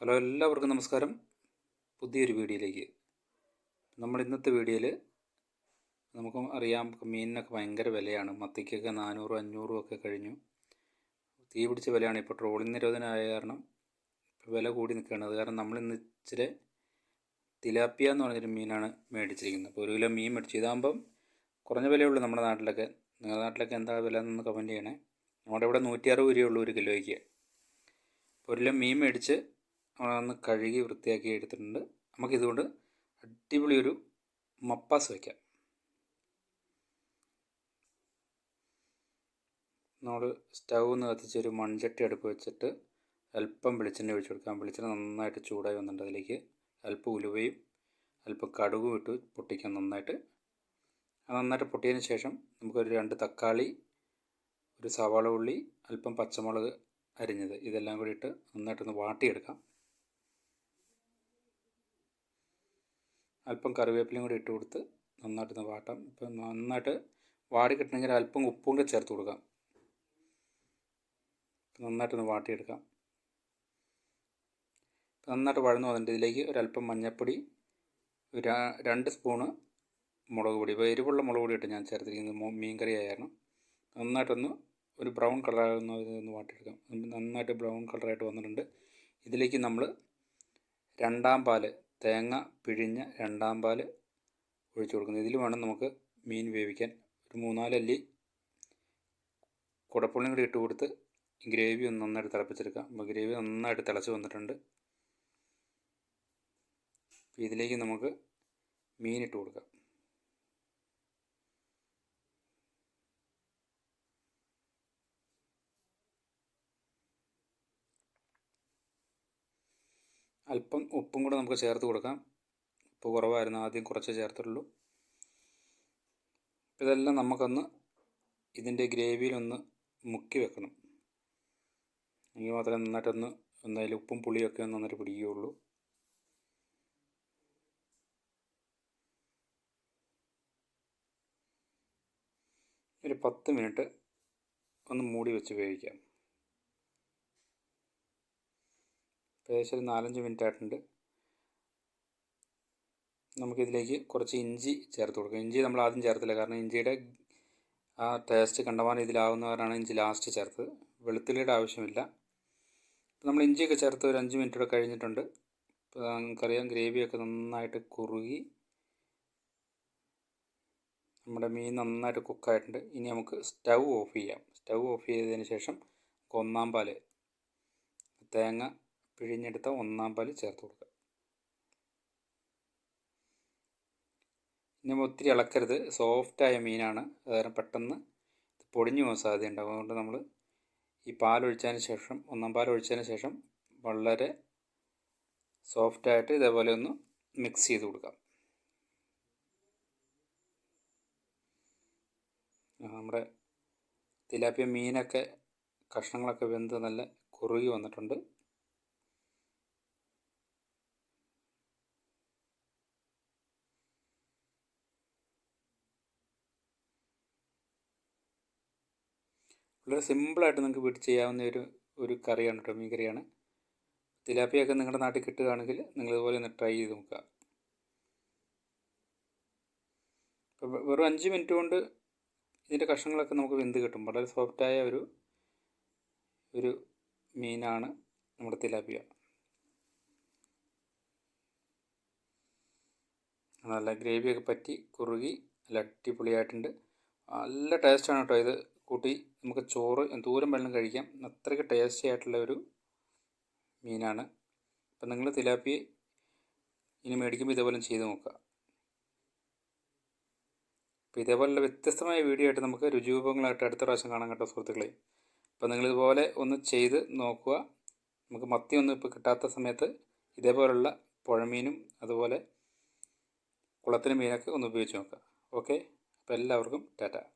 Hello എല്ലാവർക്കും നമസ്കാരം. പുതിയൊരു വീഡിയോയിലേക്ക്. നമ്മൾ ഇന്നത്തെ വീഡിയോയിൽ നമുക്ക് അറിയാം മീനിനൊക്കെ ഭയങ്കര വിലയാണ്. മത്തിക്കൊക്കെ നാനൂറും അഞ്ഞൂറും ഒക്കെ കഴിഞ്ഞു. തീ പിടിച്ച വിലയാണ് ഇപ്പോൾ ട്രോളിംഗ് നിരോധനമായ കാരണം വില കൂടി നിൽക്കുകയാണ്. അത് കാരണം നമ്മൾ ഇന്ന് ഇച്ചിരി തിലാപ്പിയ എന്ന് പറഞ്ഞൊരു മീനാണ് മേടിച്ചിരിക്കുന്നത്. അപ്പോൾ ഒരു കിലോ മീൻ മേടിച്ചു. ഇതാകുമ്പം കുറഞ്ഞ വിലയുള്ളൂ നമ്മുടെ നാട്ടിലൊക്കെ. നിങ്ങളുടെ നാട്ടിലൊക്കെ എന്താ വില എന്നൊന്ന് കമന്റ് ചെയ്യണേ. നമ്മുടെ ഇവിടെ നൂറ്റി അറുപത് രൂപയുള്ളൂ ഒരു കിലോയ്ക്ക്. ഒരു കിലോ മീൻ മേടിച്ച് ഒന്ന് കഴുകി വൃത്തിയാക്കി എടുത്തിട്ടുണ്ട്. നമുക്കിതുകൊണ്ട് അടിപൊളി ഒരു മപ്പാസ് വയ്ക്കാം നമ്മൾ സ്റ്റൗ ഒന്ന് കത്തിച്ച് ഒരു മൺചട്ടി അടുപ്പ് വെച്ചിട്ട് അല്പം വെളിച്ചെണ്ണ ഒഴിച്ചു കൊടുക്കാം. വെളിച്ചെണ്ണ നന്നായിട്ട് ചൂടായി വന്നിട്ടുണ്ട് അതിലേക്ക്. അല്പം ഉലുവയും അല്പം കടുകും ഇട്ട് പൊട്ടിക്കാം നന്നായിട്ട്. അത് നന്നായിട്ട് പൊട്ടിയതിന് ശേഷം നമുക്കൊരു രണ്ട് തക്കാളി ഒരു സവാള ഉള്ളി അല്പം പച്ചമുളക് അരിഞ്ഞത്. ഇതെല്ലാം കൂടി ഇട്ട് നന്നായിട്ടൊന്ന് വാട്ടിയെടുക്കാം. അല്പം കറിവേപ്പിലയും കൂടി ഇട്ട് കൊടുത്ത് നന്നായിട്ടൊന്ന് വാട്ടാം. ഇപ്പം നന്നായിട്ട് വാടി കിട്ടണമെങ്കിൽ അല്പം ഉപ്പും കൂടി ചേർത്ത് കൊടുക്കാം. നന്നായിട്ടൊന്ന് വാട്ടിയെടുക്കാം. നന്നായിട്ട് വഴന്നു വന്നിട്ട് ഇതിലേക്ക് ഒരല്പം മഞ്ഞൾപ്പൊടി രണ്ട് സ്പൂണ് മുളക് പൊടി. ഇപ്പോൾ എരിവുള്ള മുളക് പൊടി ഇട്ട് ഞാൻ ചേർത്തിരിക്കുന്നത് മീൻ കറി ആയിരുന്നു നന്നായിട്ടൊന്ന് ഒരു ബ്രൗൺ കളറാകുന്ന ഒന്ന് വാട്ടിയെടുക്കാം. നന്നായിട്ട് ബ്രൗൺ കളറായിട്ട് വന്നിട്ടുണ്ട്. ഇതിലേക്ക് നമ്മൾ രണ്ടാം പാൽ തേങ്ങ പിഴിഞ്ഞ രണ്ടാം പാൽ ഒഴിച്ചു കൊടുക്കുന്നത്. ഇതിൽ വേണം നമുക്ക് മീൻ വേവിക്കാൻ. ഒരു മൂന്നാലല്ലി കുടപ്പുള്ളിയും കൂടി ഇട്ട് കൊടുത്ത് ഗ്രേവി ഒന്ന് നന്നായിട്ട് തിളപ്പിച്ചെടുക്കാം. അപ്പോൾ ഗ്രേവി നന്നായിട്ട് തിളച്ച് വന്നിട്ടുണ്ട്. ഇതിലേക്ക് നമുക്ക് മീൻ ഇട്ട് കൊടുക്കാം. അല്പം ഉപ്പും കൂടെ നമുക്ക് ചേർത്ത് കൊടുക്കാം. ഉപ്പ് കുറവായിരുന്നു ആദ്യം കുറച്ച് ചേർത്തുള്ളൂ ഇതെല്ലാം നമുക്കൊന്ന് ഇതിന്റെ ഗ്രേവിയിലൊന്ന് മുക്കി വെക്കണം. എങ്കിൽ മാത്രമേ നന്നായിട്ടൊന്ന് എന്തായാലും ഉപ്പും പുളിയൊക്കെ ഒന്ന് നന്നായിട്ട് പിടിക്കുകയുള്ളൂ. ഒരു പത്ത് മിനിറ്റ് ഒന്ന് മൂടി വെച്ച് വേവിക്കാം. ഏകദേശം ഒരു നാലഞ്ച് മിനിറ്റ് ആയിട്ടുണ്ട് നമുക്കിതിലേക്ക് കുറച്ച് ഇഞ്ചി ചേർത്ത് കൊടുക്കാം. ഇഞ്ചി നമ്മൾ ആദ്യം ചേർത്തില്ല. കാരണം ഇഞ്ചിയുടെ ആ ടേസ്റ്റ് കണ്ടമാനം ഇതിലാവുന്നവരാണ് ഇഞ്ചി ലാസ്റ്റ് ചേർത്തത്. വെളുത്തുള്ളിയുടെ ആവശ്യമില്ല. നമ്മൾ ഇഞ്ചിയൊക്കെ ചേർത്ത് ഒരു അഞ്ച് മിനിറ്റ് കൂടെ കഴിഞ്ഞിട്ടുണ്ട്. ഇപ്പോൾ നമുക്കറിയാം ഗ്രേവിയൊക്കെ നന്നായിട്ട് കുറുകി നമ്മുടെ മീൻ നന്നായിട്ട് കുക്കായിട്ടുണ്ട്. ഇനി നമുക്ക് സ്റ്റൗ ഓഫ് ചെയ്യാം. സ്റ്റൗ ഓഫ് ചെയ്തതിന് ശേഷം ഒന്നാം പാൽ തേങ്ങ പിഴിഞ്ഞെടുത്ത ഒന്നാം പാൽ ചേർത്ത് കൊടുക്കുക. ഇനി ഒത്തിരി ഇളക്കരുത്. സോഫ്റ്റായ മീനാണ്. അതുകാരണം പെട്ടെന്ന് പൊടിഞ്ഞു പോകാൻ സാധ്യതയുണ്ടാകും അതുകൊണ്ട് നമ്മൾ ഈ പാലൊഴിച്ചതിന് ശേഷം ഒന്നാം പാൽ ഒഴിച്ചതിന് ശേഷം വളരെ സോഫ്റ്റായിട്ട് ഇതേപോലെ ഒന്ന് മിക്സ് ചെയ്ത് കൊടുക്കാം. നമ്മുടെ തിലാപ്പിയ മീനൊക്കെ കഷ്ണങ്ങളൊക്കെ വെന്ത് നല്ല കുറുകി വന്നിട്ടുണ്ട്. വളരെ സിമ്പിളായിട്ട് നിങ്ങൾക്ക് വീട്ടിൽ ചെയ്യാവുന്ന ഒരു ഒരു കറിയാണ് കേട്ടോ മീൻ കറിയാണ്. തിലാപ്പിയൊക്കെ നിങ്ങളുടെ നാട്ടിൽ കിട്ടുകയാണെങ്കിൽ നിങ്ങൾ ഇതുപോലെ ഒന്ന് ട്രൈ ചെയ്ത് നോക്കുക. വെറും അഞ്ച് മിനിറ്റ് കൊണ്ട് ഇതിന്റെ കഷ്ണങ്ങളൊക്കെ നമുക്ക് വെന്ത് കിട്ടും. വളരെ സോഫ്റ്റായ ഒരു ഒരു മീനാണ് നമ്മുടെ തിലാപ്പിയ. നല്ല ഗ്രേവിയൊക്കെ പറ്റി കുറുകി നല്ല അടിപൊളിയായിട്ടുണ്ട്. നല്ല ടേസ്റ്റാണ് കേട്ടോ ഇത്. കൂട്ടി നമുക്ക് ചോറ് എന്തോരം വെള്ളം കഴിക്കാം. അത്രയ്ക്ക് ടേസ്റ്റി ആയിട്ടുള്ള ഒരു മീനാണ്. അപ്പം നിങ്ങൾ തിലാപ്പി ഇനി മേടിക്കുമ്പോൾ ഇതേപോലെ ചെയ്ത് നോക്കുക. അപ്പോൾ ഇതേപോലുള്ള വ്യത്യസ്തമായ വീഡിയോ ആയിട്ട് നമുക്ക് രുചിവിഭവങ്ങളായിട്ട് അടുത്ത പ്രാവശ്യം കാണാൻ കേട്ടോ സുഹൃത്തുക്കളെ. അപ്പോൾ നിങ്ങളിതുപോലെ ഒന്ന് ചെയ്ത് നോക്കുക. നമുക്ക് മത്തി ഒന്നും ഇപ്പോൾ കിട്ടാത്ത സമയത്ത് ഇതേപോലുള്ള പുഴമീനും അതുപോലെ കുളത്തിന് മീനൊക്കെ ഒന്ന് ഉപയോഗിച്ച് നോക്കുക. ഓക്കെ? അപ്പോൾ എല്ലാവർക്കും ടാറ്റ.